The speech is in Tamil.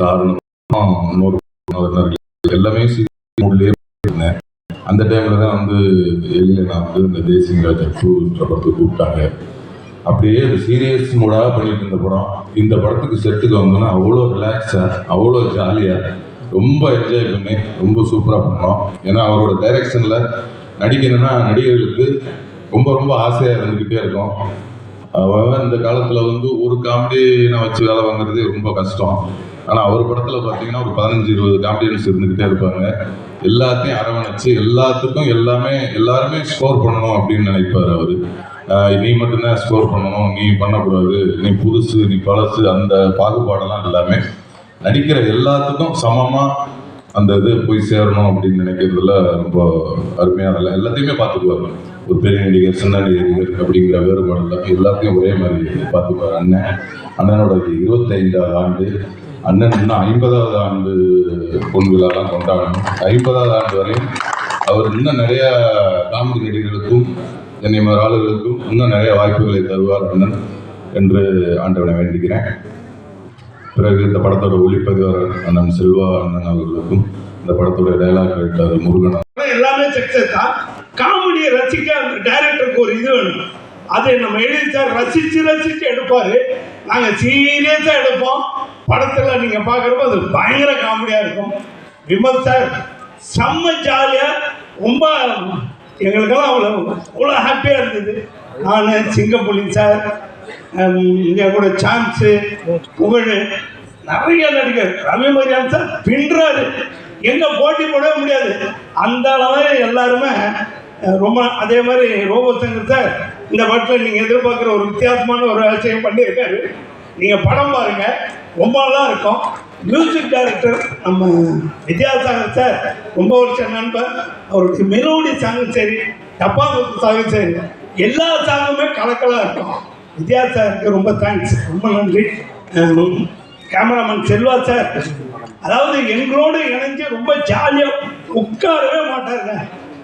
சார் இன்னொரு எல்லாமே மூட்லேயே இருந்தேன். அந்த டைமில் தான் வந்து எழில நான் வந்து இந்த தேசிங் ராஜா டூன்ற படத்துக்கு கூப்பிட்டாங்க. அப்படியே ஒரு சீரியஸ் மூடாக பண்ணிட்டு இருந்த படம். இந்த படத்துக்கு செட்டுக்கு வந்தோன்னா அவ்வளோ ரிலாக்ஸாக அவ்வளோ ஜாலியாக ரொம்ப என்ஜாய் பண்ணி ரொம்ப சூப்பராக பண்ணோம். ஏன்னா அவரோட டைரக்ஷனில் நடிக்கணும்னா நடிகர்களுக்கு ரொம்ப ரொம்ப ஆசையாக இருந்துக்கிட்டே இருக்கும். இந்த காலத்தில் வந்து ஒரு காமெடியினை வச்சு வேலை வாங்குறதே ரொம்ப கஷ்டம். ஆனால் அவர் படத்தில் பார்த்தீங்கன்னா ஒரு பதினஞ்சு இருபது காமெடியன்ஸ் இருந்துக்கிட்டே இருப்பாங்க. எல்லாத்தையும் அரவணைச்சு எல்லாத்துக்கும் எல்லாமே எல்லாருமே ஸ்கோர் பண்ணணும் அப்படின்னு நினைப்பார் அவர். நீ மட்டும்தான் ஸ்கோர் பண்ணணும் நீ பண்ணக்கூடாது நீ புதுசு நீ பழசு அந்த பாகுபாடெல்லாம் எல்லாமே நடிக்கிற எல்லாத்துக்கும் சமமாக அந்த இது போய் சேரணும் அப்படின்னு நினைக்கிறதுல ரொம்ப அருமையாக இல்லை எல்லாத்தையுமே பார்த்துக்குவாங்க ஒரு பெரிய நடிகர் சின்ன நடிகர் அப்படிங்கிற வேறுபாடு இல்லை எல்லாத்தையும் ஒரே மாதிரி பார்த்துப்பார் அண்ணன். அண்ணனோட இருபத்தைந்தாவது ஆண்டு. அண்ணன் இன்னும் ஐம்பதாவது ஆண்டு பொன் விழாலாம் கொண்டாடணும். ஐம்பதாவது ஆண்டு வரையும் அவர் இன்னும் நிறைய காமெடி நடிகர்களுக்கும் என்னை மாதிரி ஆளுகளுக்கும் இன்னும் நிறைய வாய்ப்புகளை தருவார் அண்ணன் என்று ஆண்டவனை வேண்டிக்கிறேன். பிறகு இந்த படத்தோட ஒளிப்பதிவாளர் அண்ணன் செல்வா அண்ணன் அவர்களுக்கும் இந்த படத்தோட டைலாக் ரைட்டர் முருகன் எல்லாமே சக்சஸ் தான் காமெடியை ரசிக்க அந்த டைரக்டருக்கு ஒரு இது வேணும். அதை நம்ம எழுதி சார் ரசிச்சு ரசிச்சு எடுப்பாரு. நாங்க சீரியஸா எடுப்போம். படத்துல நீங்க பாக்குறப்ப அது பயங்கர காமெடியா இருக்கும். விமல் சார் செம்ம ஜாலியா ரொம்ப எங்களுக்கெல்லாம் அவ்வளோ அவ்வளோ ஹாப்பியா இருந்தது. நான் சிங்கப்புலி சார் இங்கே கூட சான்ஸு புகழ் நிறைய நடிகர். ரவி மரியான் சார் பின்றாரு. எங்க போட்டி போடவே முடியாது. அந்த அளவு எல்லாருமே ரொம்ப அதே மாதிரி ரோபோ சங்கர் சார் இந்த படத்தில் நீங்கள் எதிர்பார்க்குற ஒரு வித்தியாசமான ஒரு விஷயம் பண்ணியிருக்காரு நீங்கள் படம் பாருங்கள் ரொம்ப நல்லா இருக்கும். மியூசிக் டைரக்டர் நம்ம வித்யாசாகர் சார் ரொம்ப வருஷம் நண்பர். அவருடைய மெலோடி சாங்கும் சரி டப்பா சாங்கும் சரி எல்லா சாங்குமே கலக்கலாக இருக்கும். வித்யாசாகருக்கு ரொம்ப தேங்க்ஸ் ரொம்ப நன்றி. கேமராமேன் செல்வா சார் அதாவது எங்களோடு இணைஞ்சு ரொம்ப ஜாலியாக உட்காரவே மாட்டாருங்க.